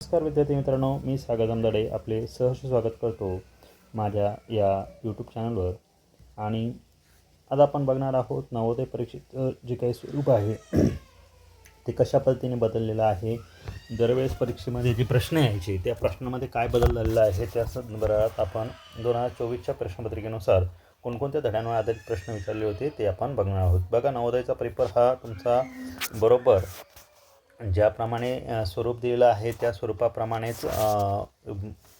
नमस्कार विद्यार्थी मित्रांनो मी सागर जमदाडे आपले सहर्ष स्वागत करतो माझ्या या यूट्यूब चॅनलवर आणि आज आपण बघणार आहोत नवोदय परीक्षेचं जे काही स्वरूप आहे ते कशा पद्धतीने बदललेलं आहे दरवेळेस परीक्षेमध्ये जे प्रश्न यायचे त्या प्रश्नामध्ये काय बदल झालेला आहे त्या संदर्भात आपण दोन हजार चोवीसच्या प्रश्नपत्रिकेनुसार कोणकोणत्या धड्यांवर आधारित प्रश्न विचारले होते ते आपण बघणार आहोत. बघा नवोदयचा पेपर हा तुमचा बरोबर ज्याप्रमाणे स्वरूप दिलेलं आहे त्या स्वरूपाप्रमाणेच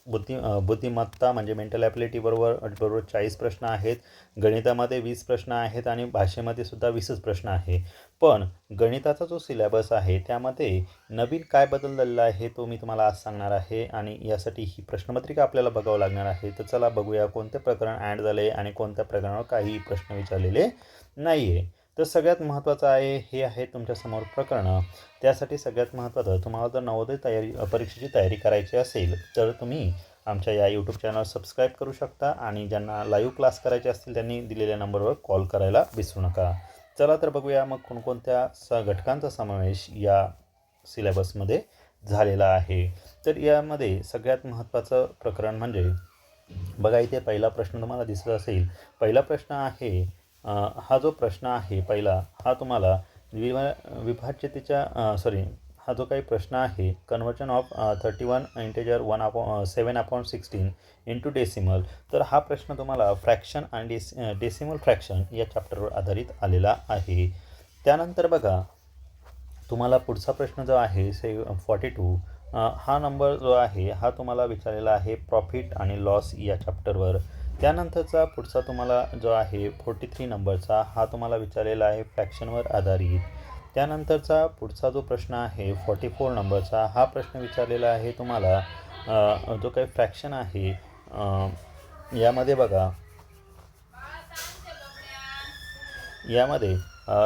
बुद्धी बुद्धिमत्ता म्हणजे मेंटल ॲबिलिटी बरोबर बरोबर चाळीस प्रश्न आहेत. गणितामध्ये वीस प्रश्न आहेत आणि भाषेमध्ये सुद्धा वीसच प्रश्न आहे. पण गणिताचा जो सिलेबस आहे त्यामध्ये नवीन काय बदल झालेला आहे तो मी तुम्हाला आज सांगणार आहे. आणि यासाठी ही प्रश्नपत्रिका आपल्याला बघावं लागणार आहे. तर चला बघूया कोणते प्रकरण ॲड झाले आणि कोणत्या प्रकरणावर काही प्रश्न विचारलेले नाही आहे तर सगळ्यात महत्त्वाचं आहे हे आहे तुमच्यासमोर प्रकरणं. त्यासाठी सगळ्यात महत्त्वाचं तुम्हाला जर नवोदय तयारी परीक्षेची तयारी करायची असेल तर तुम्ही आमच्या या यूट्यूब चॅनल सबस्क्राईब करू शकता आणि ज्यांना लाईव्ह क्लास करायचे असतील त्यांनी दिलेल्या नंबरवर कॉल करायला विसरू नका. चला तर बघूया मग कोणकोणत्या स घटकांचा समावेश या सिलेबसमध्ये झालेला आहे. तर यामध्ये सगळ्यात महत्त्वाचं प्रकरण म्हणजे बघा इथे पहिला प्रश्न तुम्हाला दिसत असेल. पहिला प्रश्न आहे हा जो प्रश्न आहे पहिला हा तुम्हाला विभा विभाज्यतेच्या सॉरी हा जो काही प्रश्न आहे conversion of thirty one integer one upon seven upon sixteen into decimal तर हा प्रश्न तुम्हाला फ्रॅक्शन आणि डेस डेसिमल फ्रॅक्शन या चॅप्टरवर आधारित आलेला आहे. त्यानंतर बघा तुम्हाला पुढचा प्रश्न जो आहे से फॉर्टी टू हा नंबर जो आहे हा तुम्हाला विचारलेला आहे प्रॉफिट आणि लॉस या चॅप्टरवर त्यानंतरचा पुढचा तुम्हाला जो आहे फोर्टी थ्री नंबरचा हा तुम्हाला विचारलेला आहे फ्रॅक्शनवर आधारित. त्यानंतरचा पुढचा जो प्रश्न आहे फॉर्टी फोर नंबरचा हा प्रश्न विचारलेला आहे तुम्हाला जो काही फ्रॅक्शन आहे यामध्ये बघा. यामध्ये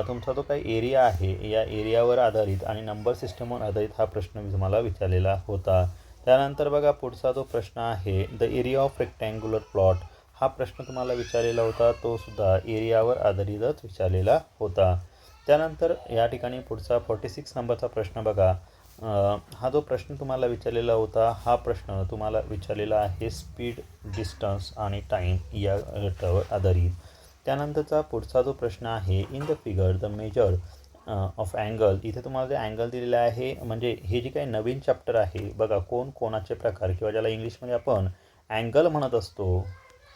तुमचा जो काही एरिया आहे या एरियावर आधारित आणि नंबर सिस्टमवर आधारित हा प्रश्न मी तुम्हाला विचारलेला होता. त्यानंतर बघा पुढचा जो प्रश्न आहे the area of rectangular plot हा प्रश्न तुम्हाला विचारलेला होता तो सुद्धा एरियावर आधारितच विचारलेला होता. त्यानंतर या ठिकाणी पुढचा फोर्टी सिक्स नंबरचा प्रश्न बघा. हा जो प्रश्न तुम्हाला विचारलेला होता हा प्रश्न तुम्हाला विचारलेला आहे स्पीड डिस्टन्स आणि टाईम या गटावर आधारित. त्यानंतरचा पुढचा जो प्रश्न आहे in the figure the measure of angle इथे तुम्हाला जे अँगल दिलेलं आहे म्हणजे हे जे काही नवीन चॅप्टर आहे बघा कोण कोणाचे प्रकार किंवा ज्याला इंग्लिशमध्ये आपण अँगल म्हणत असतो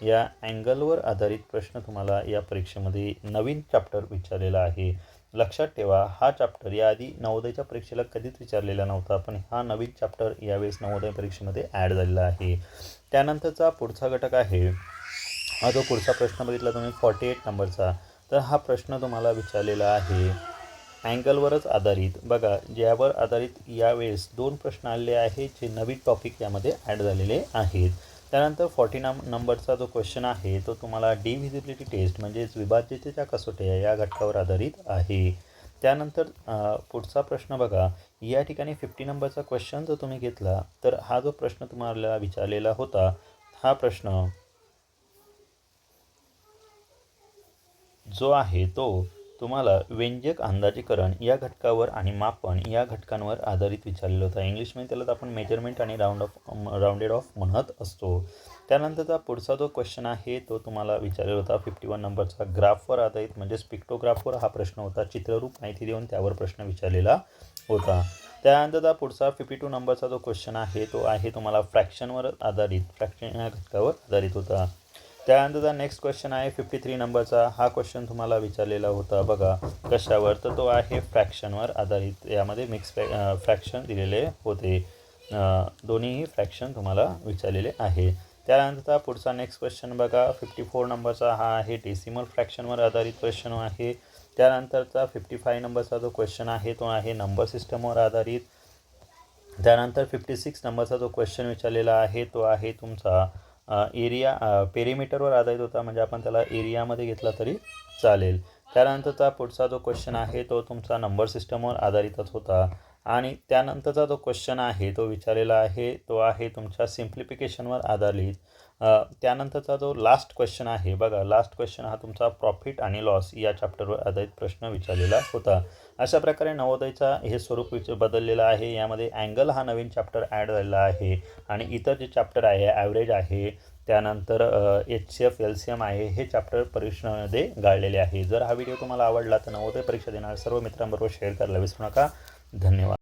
या अँगलवर आधारित प्रश्न तुम्हाला या परीक्षेमध्ये नवीन चॅप्टर विचारलेला आहे. लक्षात ठेवा हा चॅप्टर याआधी नवोदयच्या परीक्षेला कधीच विचारलेला नव्हता पण हा नवीन चॅप्टर यावेळेस नवोदय परीक्षेमध्ये ॲड झालेला आहे. त्यानंतरचा पुढचा घटक आहे हा जो पुढचा प्रश्न बघितला तुम्ही फॉर्टी एट नंबरचा तर हा प्रश्न तुम्हाला विचारलेला आहे. अँगलवरच आधारित बघा ज्यावर आधारित यावेळेस दोन प्रश्न आलेले आहेत जे नवीन टॉपिक यामध्ये ॲड झालेले आहेत. त्यानंतर फॉर्टी नम नंबरचा जो क्वेश्चन आहे तो तुम्हाला डिव्हिजिबिलिटी टेस्ट म्हणजेच विभाज्यतेच्या कसोट्या या घटकावर आधारित आहे. त्यानंतर पुढचा प्रश्न बघा. या ठिकाणी फिफ्टी नंबरचा क्वेश्चन जर तुम्ही घेतला तर हा जो प्रश्न तुम्हाला विचारलेला होता हा प्रश्न जो आहे तो तुम्हाला व्यंजक अंदाजीकरण या घटकावर आणि मापन या घटकांवर आधारित विचारलेला होता. इंग्लिशमध्ये त्याला आपण मेजरमेंट आणि राऊंड ऑफ राऊंडेड ऑफ म्हणत असतो. त्यानंतरचा पुढचा जो क्वेश्चन आहे तो तुम्हाला विचारलेला होता. फिफ्टी वन नंबरचा ग्राफवर आधारित म्हणजेच पिक्टोग्राफवर हा प्रश्न होता. चित्ररूप माहिती देऊन त्यावर प्रश्न विचारलेला होता. त्यानंतरचा पुढचा फिफ्टी टू नंबरचा जो क्वेश्चन आहे तो आहे तुम्हाला फ्रॅक्शनवर आधारित फ्रॅक्शन या घटकावर आधारित होता. त्यानंतरचा नेक्स्ट क्वेश्चन आहे फिफ्टी थ्री नंबरचा हा क्वेश्चन तुम्हाला विचारलेला होता बघा कशावर? तर तो आहे फ्रॅक्शनवर आधारित. यामध्ये मिक्स फ्रॅक्शन दिलेले होते. दोन्हीही फ्रॅक्शन तुम्हाला विचारलेले आहे. त्यानंतरचा पुढचा नेक्स्ट क्वेश्चन बघा फिफ्टी फोर नंबरचा हा आहे डेसिमल फ्रॅक्शनवर आधारित क्वेश्चन आहे. त्यानंतरचा फिफ्टी फाय नंबरचा जो क्वेश्चन आहे तो आहे नंबर सिस्टमवर आधारित. त्यानंतर फिफ्टी सिक्स नंबरचा जो क्वेश्चन विचारलेला आहे तो आहे तुमचा एरिया पेरिमीटरवर आधारित होता म्हणजे आपण त्याला एरियामध्ये घेतला तरी चालेल. त्यानंतरचा पुढचा जो क्वेश्चन आहे तो तुमचा नंबर सिस्टमवर आधारितच होता. आणि त्यानंतरचा जो क्वेश्चन आहे तो विचारलेला आहे तो आहे तुमच्या सिम्प्लिफिकेशनवर आधारित. त्यानंतरचा जो लास्ट क्वेश्चन आहे बघा लास्ट क्वेश्चन हा तुमचा प्रॉफिट आणि लॉस या चॅप्टरवर आधारित प्रश्न विचारलेला होता. अशा प्रकारे नवोदयचा हे स्वरूप विच बदललेलं आहे. यामध्ये अँगल हा नवीन चॅप्टर ॲड झालेला आहे. आणि इतर जे चॅप्टर आहे ॲव्हरेज आहे त्यानंतर H C F L C M आहे हे चॅप्टर परीक्षेमध्ये गाळलेले आहे. जर हा व्हिडिओ तुम्हाला आवडला तर नवोदय परीक्षा देणाऱ्या सर्व मित्रांबरोबर शेअर करायला विसरू नका. धन्यवाद.